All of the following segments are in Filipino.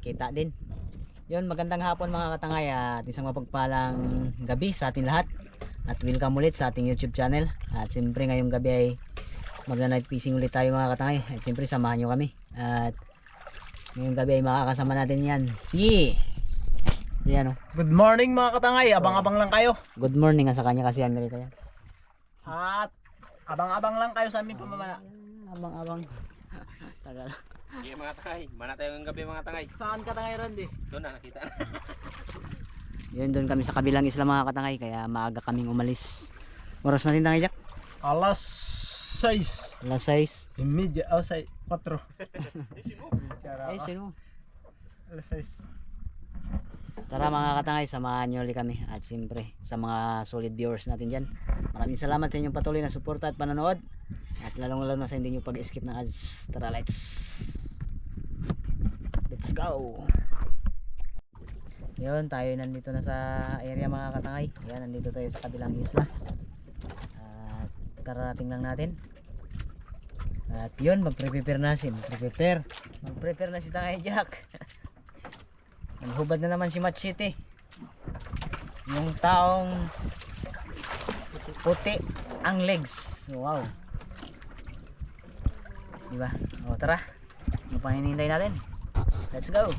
kita din. Yun magandang hapon mga katangay at isang mapagpalang gabi sa ating lahat. At welcome ulit sa ating youtube channel. At siyempre ngayong gabi ay magna night fishing ulit tayo mga katangay. At siyempre samahan nyo kami. At ngayong gabi ay makakasama natin yan si yan o. Good morning mga katangay, abang-abang lang kayo. good morning sa kanya kasi Amerika yan. At abang-abang lang kayo sa aming pamamana. abang abang tagal Sige mga tangay, mana tayo ng gabi mga tangay. Saan katangay Randy? Doon na nakita na. yun doon kami sa kabilang isla mga katangay kaya maaga kaming umalis oras natin tangay Jack Alas 6. alas 6 Imedya, oh, 6, 4. ay sino Alas 6. Tara mga katangay, samahan nyo ulit kami at siyempre sa mga solid viewers natin dyan. Maraming salamat sa inyong patuloy na suporta at panonood at lalong lalo na sa hindi nyo pag-skip ng ads. Tara let's let's go yun tayo nandito na sa area mga katangay yan nandito tayo sa kabilang isla at kararating lang natin at yun magpre-prepare na si magpre-prepare mag-prepare na si Tangay Jack Naghubad na naman si Match. Yung taong puti ang legs. Wow. Diba? O tara. Ano pa hinihintay natin? Let's go.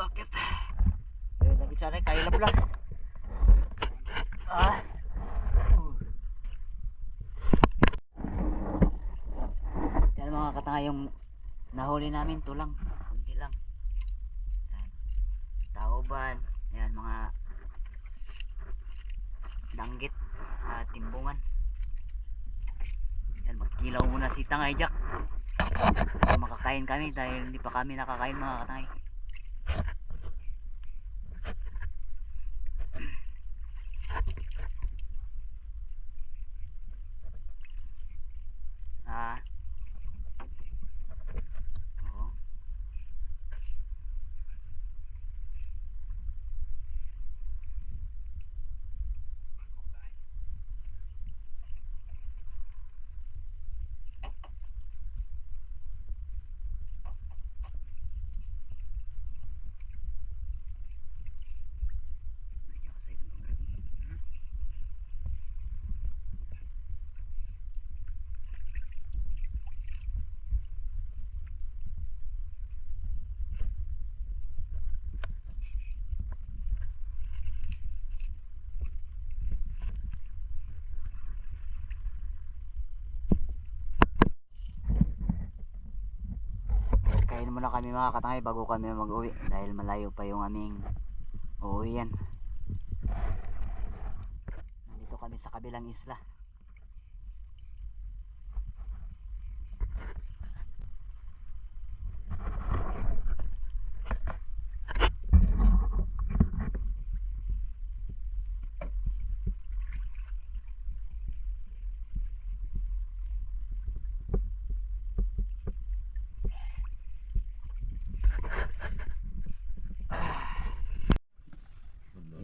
Tayo, akit. Ayun, lagi sana, kaya lang lang. Ah. Uh. Yan mga katanga yung nahuli namin, tulang. Kunti lang. Yan. Tauban. Yan, mga danggit at timbungan yan magkilaw muna si Tangay Jack makakain kami dahil hindi pa kami nakakain mga katangay ah oo Medyo kasi Kain muna kami mga katangay bago kami mag-uwi dahil malayo pa yung aming uuwian. Nandito kami sa kabilang isla.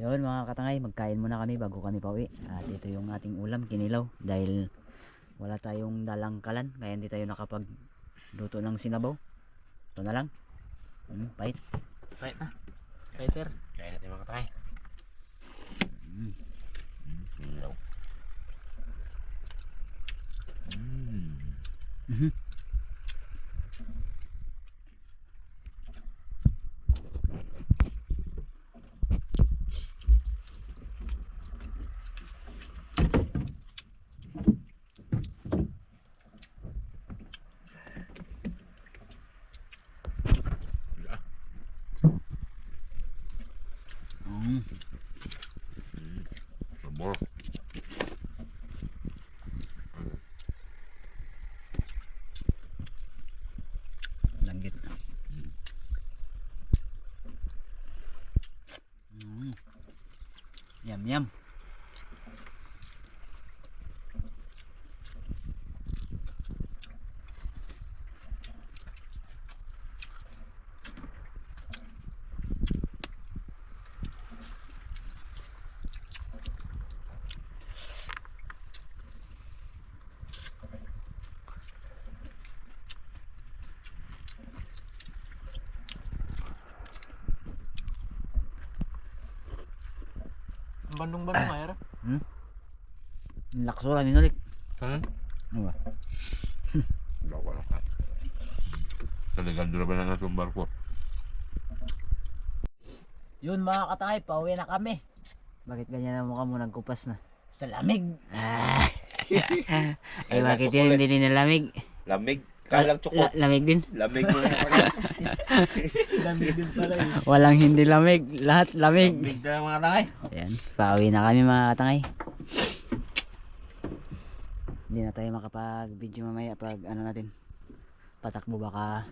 Yun mga katangay, magkain muna kami bago kami pauwi. At ito yung ating ulam, kinilaw. Dahil wala tayong dalang kalan, kaya hindi tayo nakapag luto ng sinabaw. Ito na lang. Mm, pait. Kahit na. Peter. Yum. Bandung-bandung air. Laksura minulik. Hmm? Ano ba? Bawa lang ka. Talagang dura ba na nasumbar ko? Yun mga katangay, pauwi na kami. Bakit ganyan ang mukha mo nagkupas na? Sa lamig. Ah. Ay bakit yun hindi nilalamig? Lamig. Kalang tsukot. La- lamig din. Lamig mo na yung Lamig din pala eh. Walang hindi lamig. Lahat lamig. Lamig na mga tangay. Ayan. Pauwi na kami mga tangay. Hindi na tayo makapag-video mamaya pag ano natin. Patakbo baka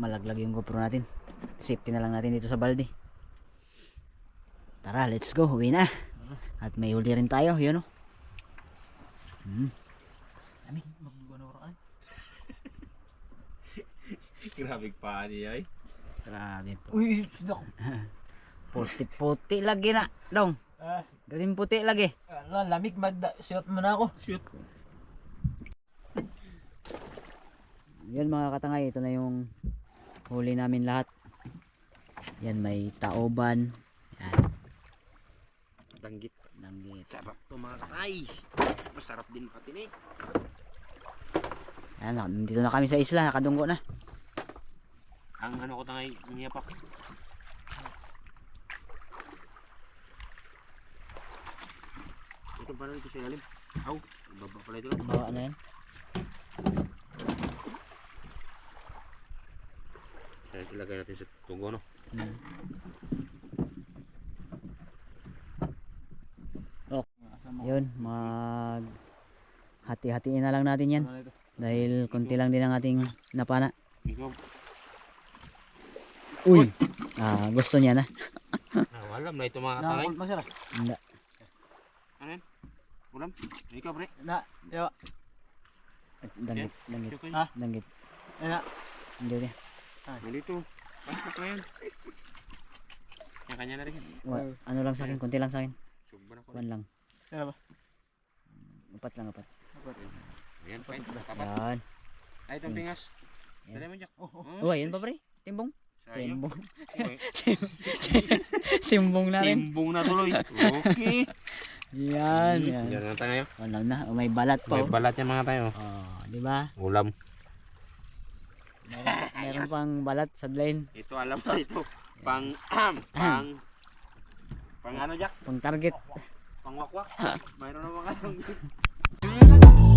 malaglag yung GoPro natin. Safety na lang natin dito sa balde. Tara, let's go. Uwi na. At may huli rin tayo. Yun o. Hmm. Grabe pa niya eh. Grabe po. Uy, nak. Puti-puti lagi na. Dong. Ah, Galing puti lagi. ano, lamig magda. Shot mo na ako. Shoot. Yan mga katangay, ito na yung huli namin lahat. Yan may taoban. Yan, Danggit. langgit. Sarap to mga katay. Masarap din patinik. Yan, nandito na kami sa isla, nakadunggo na. Ang ano ko tangay, niyapak. Ito pala dito sa ilalim. Aw, baba pala ito. Bawa na yan. Kaya ilagay natin sa tugo no. Hmm. Yun, mag hati-hatiin na lang natin yan. Dahil konti lang din ang ating napana. Uy! Ah, gusto niya na. ah, wala na ito mga katangay. Na, masarap. Hindi. Ulam. Ikaw pre. Na, yo. Danggit, danggit. Ah. danggit. Na, Hindi niya. Nandito. Pasok na yan. Yung kanya na rin. Ano lang sa akin, konti lang sa akin. Kuan lang. Ano ba? Upat lang, upat. Ayan, fine. Kapat. Yan. Ay, itong pingas. Yan. Dali mo, Jack. Oh, oh. Uy, yan pa pre? Timbong? Sayang. Timbong. Timbong na rin. Timbong na tuloy. Okay. Yan, yan. Yan na tayo. Ano na, may balat pa. May balat yan mga tayo. oh di ba? Ulam. Meron, meron pang balat sa line, Ito alam mo ito. Pang, pang, pang ano, Jack? pang target. Pang wakwak. Mayroon naman kayong